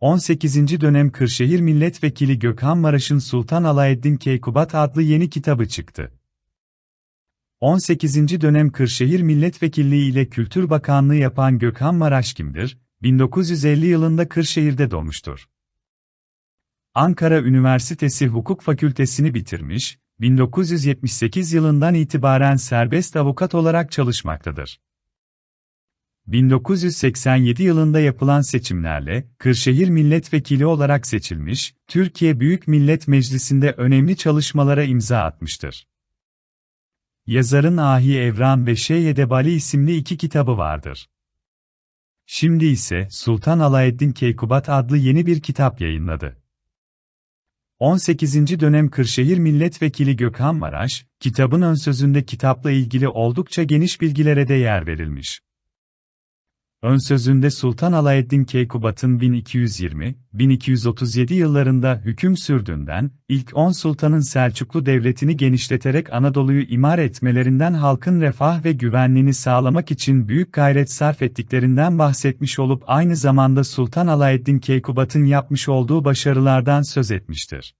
18. dönem Kırşehir Milletvekili Gökhan Maraş'ın Sultan Alaeddin Keykubat adlı yeni kitabı çıktı. 18. dönem Kırşehir Milletvekilliği ile Kültür Bakanlığı yapan Gökhan Maraş kimdir? 1950 yılında Kırşehir'de doğmuştur. Ankara Üniversitesi Hukuk Fakültesini bitirmiş, 1978 yılından itibaren serbest avukat olarak çalışmaktadır. 1987 yılında yapılan seçimlerle Kırşehir Milletvekili olarak seçilmiş, Türkiye Büyük Millet Meclisi'nde önemli çalışmalara imza atmıştır. Yazarın Ahi Evran ve Şeyh Bali isimli iki kitabı vardır. Şimdi ise Sultan Alaeddin Keykubat adlı yeni bir kitap yayınladı. 18. dönem Kırşehir Milletvekili Gökhan Maraş, kitabın ön sözünde kitapla ilgili oldukça geniş bilgilere de yer verilmiş. Ön sözünde Sultan Alaeddin Keykubat'ın 1220-1237 yıllarında hüküm sürdüğünden, ilk 10 sultanın Selçuklu devletini genişleterek Anadolu'yu imar etmelerinden halkın refah ve güvenliğini sağlamak için büyük gayret sarf ettiklerinden bahsetmiş olup aynı zamanda Sultan Alaeddin Keykubat'ın yapmış olduğu başarılardan söz etmiştir.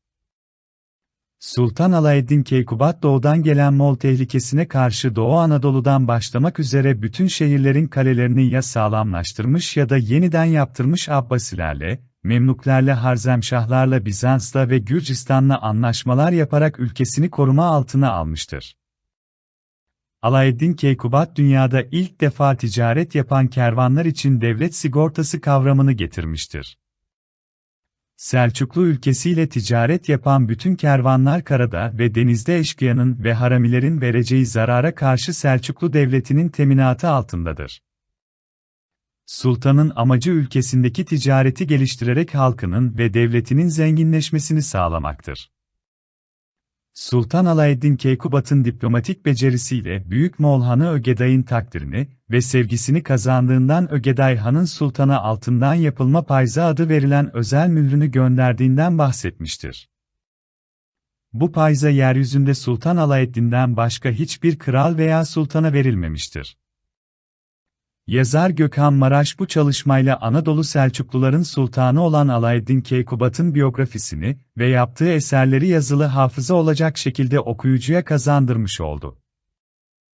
Sultan Alaeddin Keykubat doğudan gelen Moğol tehlikesine karşı Doğu Anadolu'dan başlamak üzere bütün şehirlerin kalelerini ya sağlamlaştırmış ya da yeniden yaptırmış Abbasilerle, Memluklerle Harzemşahlarla Bizans'la ve Gürcistan'la anlaşmalar yaparak ülkesini koruma altına almıştır. Alaeddin Keykubat dünyada ilk defa ticaret yapan kervanlar için devlet sigortası kavramını getirmiştir. Selçuklu ülkesiyle ticaret yapan bütün kervanlar karada ve denizde eşkıyanın ve haramilerin vereceği zarara karşı Selçuklu devletinin teminatı altındadır. Sultanın amacı ülkesindeki ticareti geliştirerek halkının ve devletinin zenginleşmesini sağlamaktır. Sultan Alaeddin Keykubat'ın diplomatik becerisiyle Büyük Moğol Hanı Ögeday'ın takdirini ve sevgisini kazandığından Ögeday Han'ın sultana altından yapılma payza adı verilen özel mührünü gönderdiğinden bahsetmiştir. Bu payza yeryüzünde Sultan Alaeddin'den başka hiçbir kral veya sultana verilmemiştir. Yazar Gökhan Maraş bu çalışmayla Anadolu Selçukluların sultanı olan Alaeddin Keykubat'ın biyografisini ve yaptığı eserleri yazılı hafıza olacak şekilde okuyucuya kazandırmış oldu.